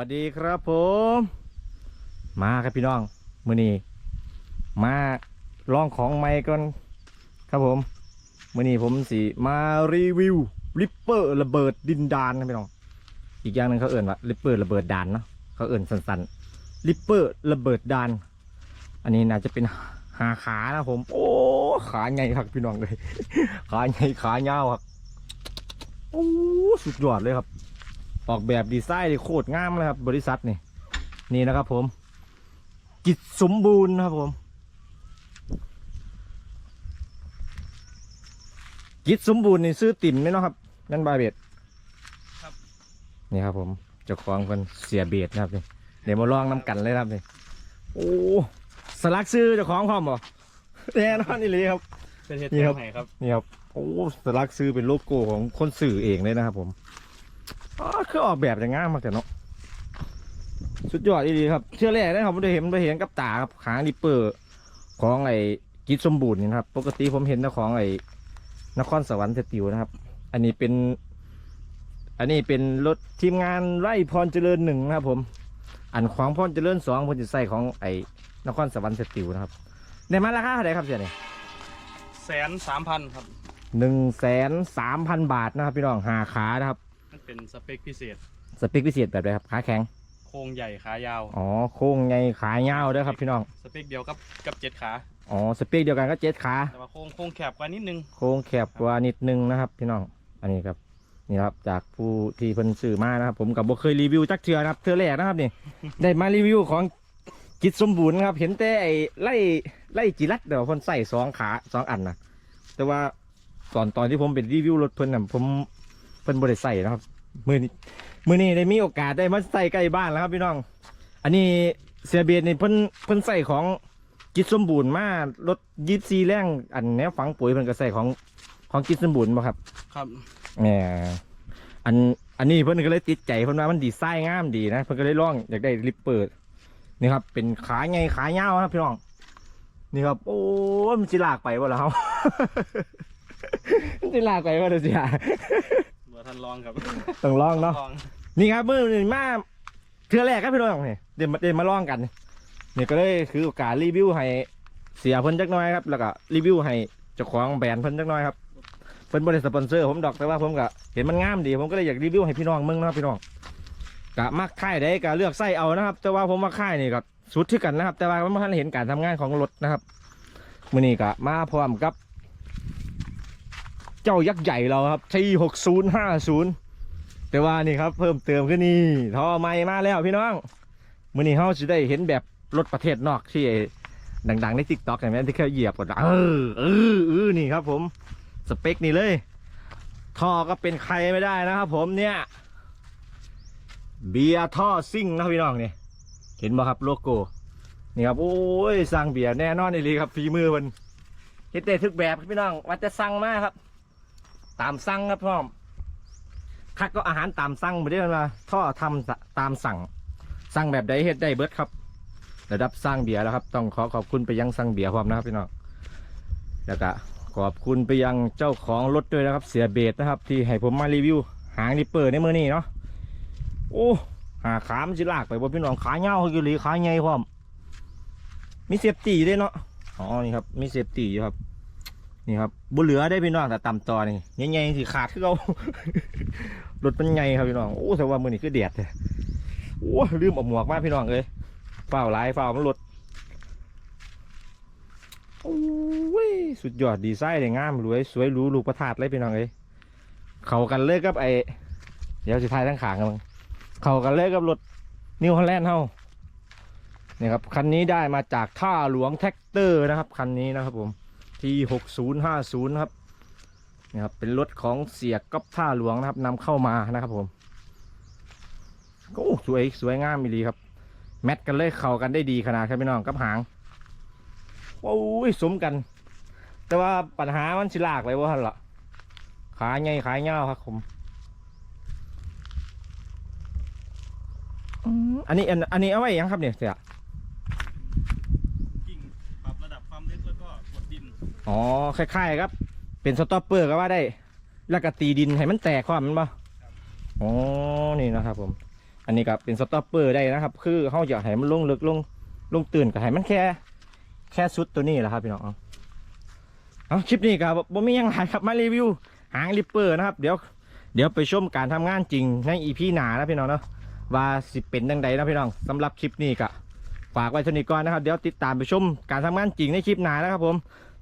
วัสดีครับผม มาครับพี่น้องมือนี้มาลองของใหม่ก่อนครับผมมือนี้ผมสิมารีวิวริปเปอร์ระเบิดดินดานนะพี่น้อง อีกอย่างหนึ่งเขาเอื่นว่าริปเปอร์ระเบิดดานเนาะเขาเอื่นสั้นๆริปเปอร์ระเบิดดาน อันนี้น่าจะเป็นหาขานะผม โอ้ขาใหญ่ครับพี่น้องเลยขาใหญ่ขาเงาวครับโอ้สุดยอดเลยครับ ออกแบบดีไซน์นี่โคตรงามเลยครับ บริษัทนี่นี่นะครับผม กิจสมบูรณ์นะครับผม กิจสมบูรณ์นี่ซื้อติ่มไหมเนาะครับนั่นบาเบดครับ นี่ครับผมเจ้าของคนเสียเบียดนะครับนี่เดี๋ยวมาลองน้ำกันเลยครับนี่โอ้สลักซื้อเจ้าของพร้อมบ่แน่นอนนี่เลยครับเป็นเฮ็ดนี่ครับแไหครับนี่ครับโอ้สลักซื้อเป็นโลโก้ของคนสื่อเองเลยนะครับผม อ๋อคือออกแบบจะง่ายมากแต่เนาะสุดยอดดีครับเชื่อแรกนะครับผมได้เห็นได้เห็นกับตาครับหางริปเปอร์ของไอ้กิจสมบูรณ์นี่นะครับ ปกติผมเห็นแต่ของไอ้นครสวรรค์สติวนะครับ อันนี้เป็น อันนี้เป็นรถทีมงานไร่พรเจริญหนึ่งนะครับ ผม อันของพรเจริญสองผมจะใส่ของไอ้นครสวรรค์สติวนะครับในมาราคาเท่าไหร่ครับเสียนี่แสนสามพันครับหนึ่งแสนสามพันบาทนะครับพี่น้องหาขานะครับ มันเป็นสเปคพิเศษ สเปคพิเศษแบบไหนครับขาแข็งโครงใหญ่ขายาว อ๋อโค้งไงขายาวเด้อครับพี่น้องสเปคเดียวกับกับเจ็ดขา อ๋อสเปคเดียวกันก็เจ็ดขา แต่ว่าโครงโครงแคบกว่านิดนึง โค้งแคบกว่านิดนึงนะครับ พี่น้อง อันนี้ครับนี่ครับจากผู้ที่เพิ่นซื้อมานะครับผมกับบ่เคยรีวิวจักเทือนะครับเทือแรกนะครับนี่ ได้มารีวิวของกิจสมบูรณ์ครับ เห็นแต่ไอ้ไล่ไล่จิรัตเดี๋ยวเพิ่นใส่สองขาสองอันนะแต่ว่าตอนตอนที่ผมเป็นรีวิวรถเพิ่นน่ะผม เพิ่นบ่ได้ใส่นะครับมือนี้มือนี้ได้มีโอกาสได้มาใส่ใกล้บ้านแล้วครับพี่น้อง อันนี้เสียเบียดนี่เพิ่นเพิ่นใส่ของกิจสมบูรณ์มารถยีซีแรงอันแนวฝังปุ๋ยเพิ่นก็ใส่ของของกิจสมบูรณ์บ่ครับครับแหมอันอันนี้เพิ่นก็เลยติดใจเพิ่นว่ามันดีไซน์งามดีนะเพิ่นก็เลยลองอยากได้ริปเปิดนี่ครับ เป็นขาไงขายาวครับพี่น้องนี่ครับ โอ้ยมันจิลากไปวะแล้วมันจิลากไปวะเดี๋ยวสิฮะ บัวทันลองครับต้องลองเนาะลองนี่ครับมือหนึ่งมาเทือแรกครับพี่น้องเนี่ยเดี๋ยวมาเดี๋ยวมาลองกันเนี่ยก็เลยคือโอกาสรีวิวให้เสียเพิ่นจักหน้อยครับแล้วก็รีวิวให้เจ้าของแบรนด์เพิ่นจักหน้อยครับเพิ่นบริษัทสปอนเซอร์ผมดอกแต่ว่าผมก็เห็นมันงามดี ผมก็เลยอยากรีวิวให้พี่น้องมึงนะครับพี่น้องกะมักค่ายได้ก็เลือกไส้เอานะครับ แต่ว่าผมมาค่ายนี่ก็สุดที่กันนะครับ แต่ว่าไม่ทันเห็นการทำงานของรถนะครับมื่อนี้ก็มาพร้อมกับ เจ้ายักษ์ใหญ่เราครับทีหกศูนย์ห้าศูนย์แต่ว่านี่ครับเพิ่มเติมขึ้นนี่ท่อไม้มาแล้วพี่น้องมื่อนี้เขาจะได้เห็นแบบรถประเทศนอกที่ดังๆในทิกตอกเห็นไหมที่เขาเหยียบกดเออเออเออนี่ครับผมสเปคนี่เลยท่อก็เป็นใครไม่ได้นะครับผมเนี่ยเบียร์ท่อซิ่งนะพี่น้องนี่เห็นบ่ครับโลโก้นี่ครับโอ้ยสั่งเบียร์แน่นอนเลยครับฝีมือมันเฮ็ดได้ทุกแบบครับพี่น้องว่าจะสั่งมากครับ ตามสั่งครับพ่อมคักก็อาหารตามสั่งเหมือนเดิมาท่อทำสะตามสั่ง สั่งแบบใดเฮ็ดได้เบิดครับ ระดับสร้างเบียร์แล้วครับ ต้องขอขอบคุณไปยังสั่งเบียร์พร้อมนะครับพี่น้องแล้วก็ขอบคุณไปยังเจ้าของรถด้วยนะครับ เสียเบสนะครับ ที่ให้ผมมารีวิว หางริปเปอร์ในมือนี้เนาะโอ้หาขามนจิลากไปบนพี่น้องขาเงาคือหลีขาใหญ่พร้อมมีเซฟตี้ด้วยเนาะอ๋อนี่ครับมีเซฟตี้อยู่ครับ นี่ครับบุเหลือได้พี่น้องแต่ต่ำต่อนี่ใหญ่ๆสิขาดคือเขารถเป็นไงครับพี่น้องโอ้แต่ว่ามือนี่คือแดดเลยโอ้ลืมเอาหมวกมาพี่น้องเลยเฝ้าหลายเฝ้ามันรถโอ้ยสุดยอดดีไซน์เลยงามรวยสวยรูลูกประทาดเลยพี่น้องเลยเขากันเลยกับไอเดี๋ยวสิทายทั้งขางกันมั้งเขากันเลยกับรถนิวฮอลแลนด์เฮานี่ครับคันนี้ได้มาจากท่าหลวงแท็กเตอร์นะครับคันนี้นะครับผม ที่หกศูนย์ห้าศูนย์ครับนะครับ เป็นรถของเสียก๊อฟท่าหลวงนะครับนำเข้ามานะครับผมโอ้สวยสวยงามมีดีครับ แมทกันเลยเข้ากันได้ดีขนาดครับพี่น้องกับหางโอ้ยสมกัน แต่ว่าปัญหามันสิลากเลยว่าหั่นละขาใหญ่ขาเงาวครับผมอืมอันนี้อันอันนี้เอาไว้ยังครับเนี่ยเสีย กิ่งปรับระดับความลึกแล้วก็กดดิน อ๋อคล้ายๆครับ เป็นสต็อปเปอร์ก็ว่าได้ แล้วก็ตีดินให้มันแตกความมันบ่อ๋อนี่นะครับ ผม อันนี้ก็เป็นสต็อปเปอร์ได้นะครับ คือเขาอยากให้มันลงลึกลงลงตื่นก็ให้มันแค่ แค่สุดตัวนี้แหละครับพี่น้องเอาเอาคลิปนี้ก็บ่มีหยังหลายครับมารีวิว หางริปเปอร์นะครับ เดี๋ยว เดี๋ยวไปชมการทำงานจริงในอีพีหนานะพี่น้องเนาะว่าสิเป็นยังไงนะพี่น้องสำหรับคลิปนี้ก็ฝากไว้เท่านี้ก่อนนะครับ เดี๋ยวติดตามไปชมการทำงานจริงในคลิปหนานะครับผม